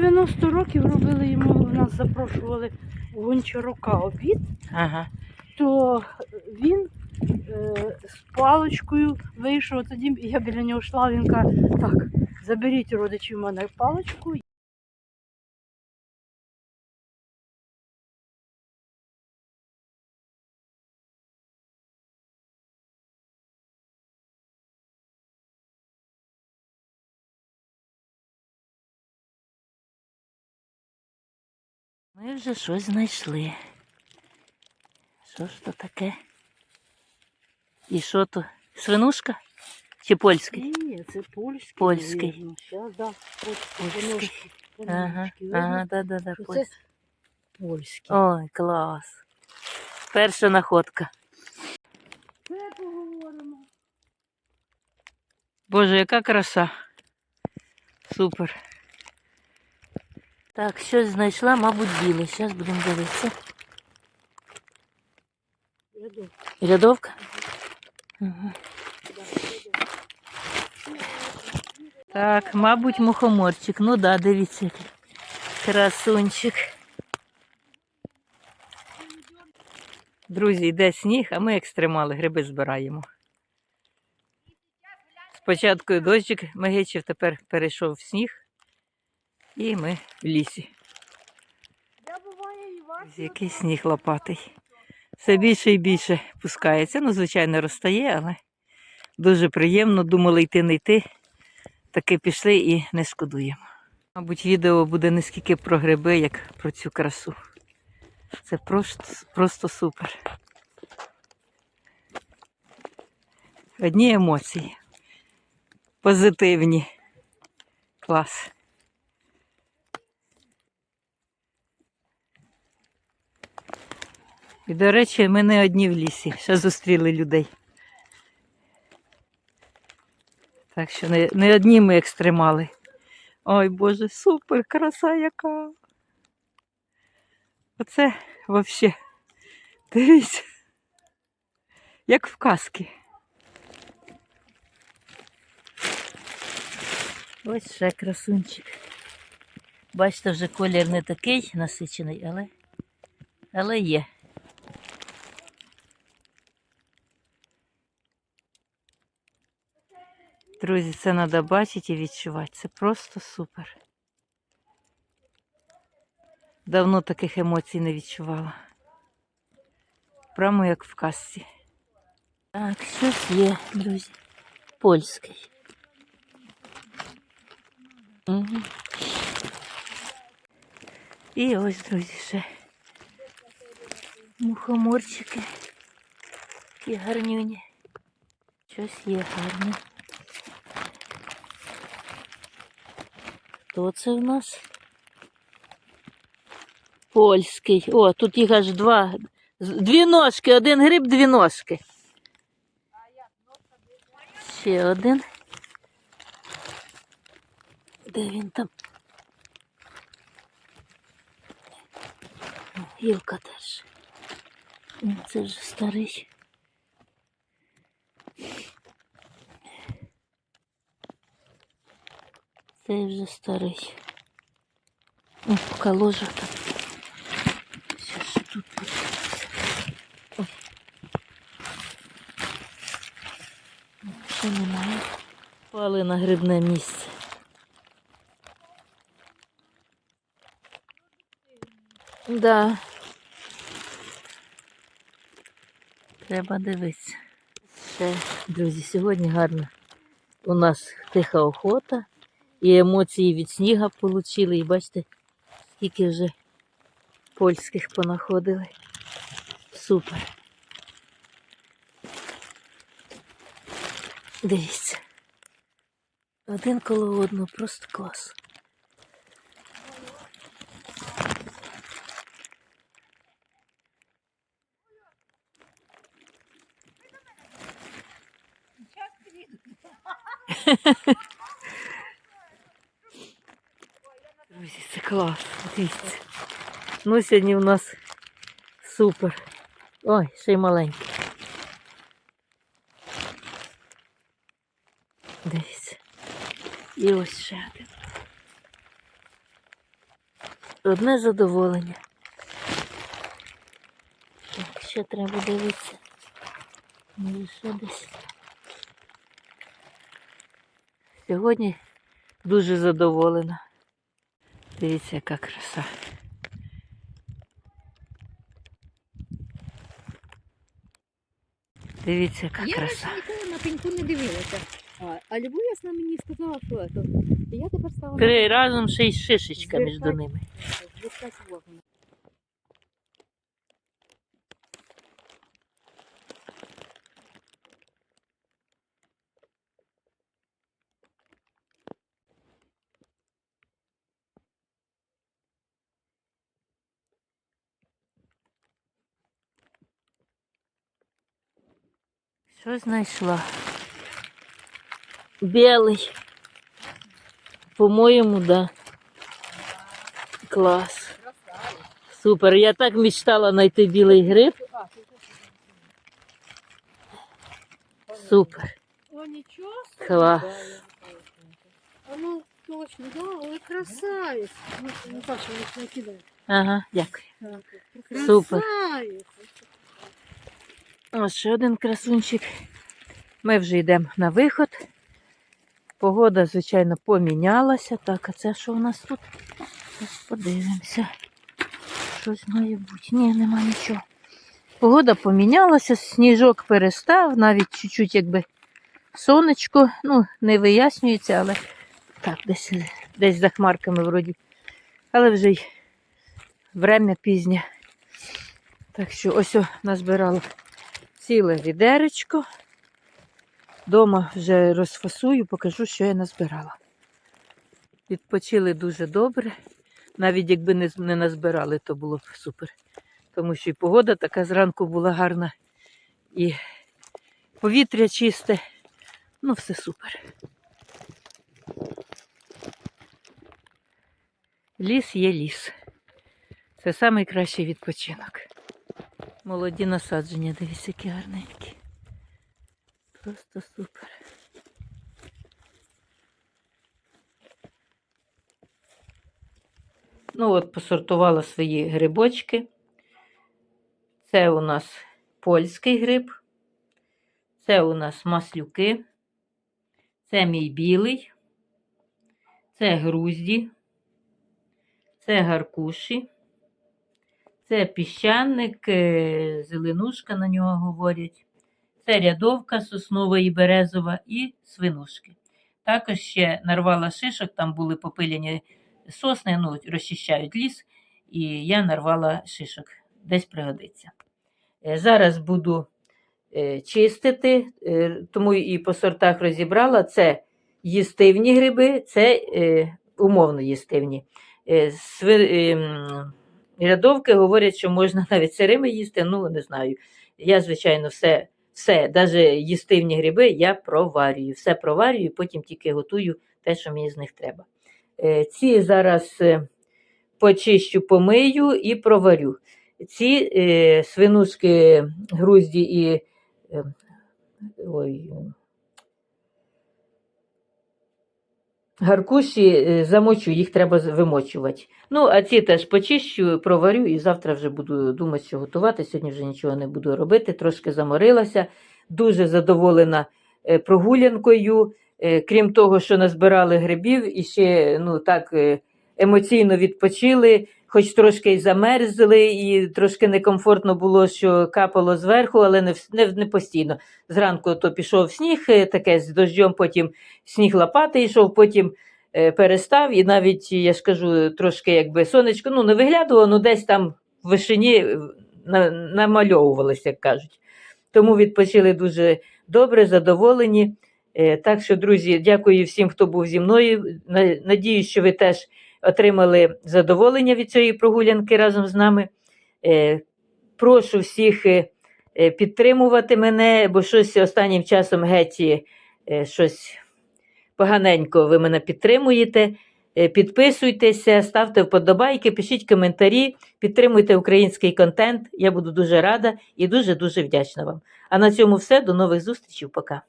90 років робили йому, нас запрошували у Гончарука обід, Ага. то він е, з паличкою вийшов, тоді я біля нього йшла, він каже, так, заберіть родичів в мене паличку. Ми вже щось знайшли. Що ж то таке? І що то? Свинушка? Чи польський? Ні, це польський. Польський. Щас, да, польський. Польський. Ага, ага, да, да, да, польський. Польський. Ой, клас. Перша находка. Це поговоримо. Боже, яка краса. Супер. Так, щось знайшла, мабуть, біле. Зараз будемо дивитися. Рядок. Рядовка? Угу. Так, мабуть, мухоморчик. Ну да, дивіться. Красунчик. Друзі, йде сніг, а ми екстремали, гриби збираємо. Спочатку дощик мигичив, тепер перейшов в сніг. І ми в лісі. Який сніг лопатий. Все більше і більше пускається. Ну, звичайно, розтає, але дуже приємно. Думали йти, не йти. Таки пішли і не шкодуємо. Мабуть, відео буде не скільки про гриби, як про цю красу. Це просто, просто супер. Одні емоції. Позитивні. Клас. І, до речі, ми не одні в лісі, ще зустріли людей. Так що не, не одні ми екстремали. Ой Боже, супер, краса яка. Оце взагалі. Дивіться. Як в казки. Ось ще красунчик. Бачите, вже колір не такий насичений, але, але є. Друзі, це треба бачити і відчувати. Це просто супер. Давно таких емоцій не відчувала. Прямо як в казці. Так, щось є, друзі. Польський. Угу. І ось, друзі, ще мухоморчики. Такі гарнюні. Щось є гарне. Хто це в нас? Польський. О, тут їх аж два. Дві ножки, один гриб, дві ножки. Ще один. Де він там? Гілка теж. Це вже старий. Це вже старий. О, поки ложа там. Що ж тут. О, Ще немає. Пали на грибне місце. Да. Треба дивитися. Ще, друзі, сьогодні гарно. У нас тиха охота. І емоції від сніга отримали. І бачите, скільки вже польських понаходили. Супер. Дивіться. Один коло одного, просто клас. Друзі, це клас. Дивіться. Ну, сьогодні у нас супер. Ой, ще й маленький. Дивіться. І ось ще один. Одне задоволення. Так, ще треба дивитися. Може, ще десь. Сьогодні дуже задоволена. Дивіться, яка краса. Дивіться, яка Я краса. Я ніколи на пеньку не дивилася. А, а Любов'ясна мені сказала, що це. І я тепер стала Три разом ще й шишечка між ними. Що знайшла? Білий. По-моєму, да. Клас. Супер. Я так мечтала знайти білий гриб. Супер. О, нічого. Клас. А ну, точно, да, ой, красавець. Ну, Наташа, не кидай. Ага, дякую. Супер. Красавець. Ось ще один красунчик. Ми вже йдемо на виход. Погода, звичайно, помінялася. Так, а це що у нас тут? Зараз подивимося. Щось має бути. Ні, нема нічого. Погода помінялася, сніжок перестав, навіть чуть-чуть якби сонечко, ну, не вияснюється, але так, десь, десь за хмарками вроді. Але вже й время пізнє. Так що ось о, назбирала ціле відеречко. Дома вже розфасую, покажу, що я назбирала. Відпочили дуже добре. Навіть якби не, не назбирали, то було б супер. Тому що і погода така зранку була гарна, і повітря чисте. Ну, все супер. Ліс є ліс. Це найкращий відпочинок. Молоді насадження, дивіться, які гарненькі. Просто супер. Ну от, посортувала свої грибочки. Це у нас польський гриб. Це у нас маслюки. Це мій білий. Це грузді. Це гаркуші. Це піщаник, е, зеленушка на нього говорять. Це рядовка соснова і березова і свинушки. Також ще нарвала шишок, там були попиляні сосни, ну, розчищають ліс, і я нарвала шишок, десь пригодиться. Е, Зараз буду е, чистити, тому і по сортах розібрала. Це їстивні гриби, це умовно їстивні. Рядовки говорять, що можна навіть сирими їсти, ну не знаю. Я, звичайно, все, все, навіть їстивні гриби, я проварюю. Все проварюю, потім тільки готую те, що мені з них треба. Е, Ці зараз е, почищу, помию і проварю. Ці е, свинушки, грузді і ой, гаркуші е, замочу, їх треба вимочувати. Ну, а ці теж почищу, проварю і завтра вже буду думати, що готувати. Сьогодні вже нічого не буду робити, трошки заморилася. Дуже задоволена е, прогулянкою. Е, Крім того, що назбирали грибів і ще ну, так емоційно відпочили, хоч трошки й замерзли, і трошки некомфортно було, що капало зверху, але не, не, не постійно. Зранку то пішов сніг, е, таке з дощом, потім сніг лопати йшов, потім е, перестав, і навіть, я ж кажу, трошки якби сонечко ну, не виглядувало, ну десь там в вишині е, на, намальовувалося, як кажуть. Тому відпочили дуже добре, задоволені. Так що, друзі, дякую всім, хто був зі мною. На- Надіюсь, що ви теж отримали задоволення від цієї прогулянки разом з нами. Е, Прошу всіх е, е, підтримувати мене, бо щось останнім часом геть щось поганенько ви мене підтримуєте. Підписуйтеся, ставте вподобайки, пишіть коментарі, підтримуйте український контент. Я буду дуже рада і дуже-дуже вдячна вам. А на цьому все. До нових зустрічей. Пока.